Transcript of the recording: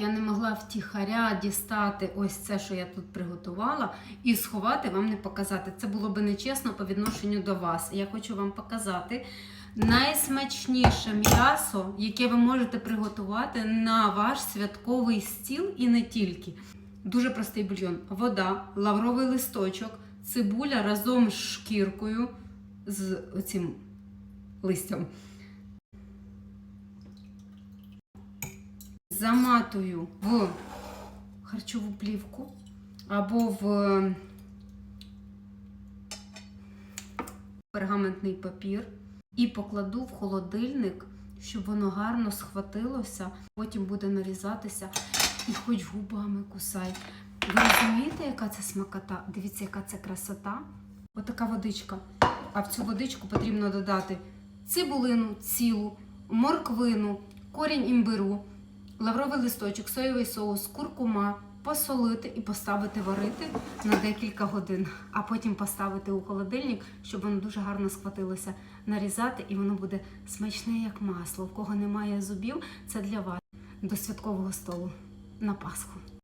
я не могла втіхаря дістати ось це, що я тут приготувала, і сховати вам не показати. Це було би нечесно по відношенню до вас. Я хочу вам показати найсмачніше м'ясо, яке ви можете приготувати на ваш святковий стіл і не тільки. Дуже простий бульйон. Вода, лавровий листочок, цибуля разом з шкіркою, з оцим листям. Заматую в харчову плівку або в пергаментний папір і покладу в холодильник, щоб воно гарно схватилося, потім буде нарізатися і хоч губами кусай. Ви розумієте, яка це смакота? Дивіться, яка це красота. Отака водичка. А в цю водичку потрібно додати цибулину цілу, морквину, корінь імбиру, лавровий листочок, соєвий соус, куркума, посолити і поставити варити на декілька годин, а потім поставити у холодильник, щоб воно дуже гарно схватилося, нарізати, і воно буде смачне, як масло. У кого немає зубів, це для вас до святкового столу на Пасху.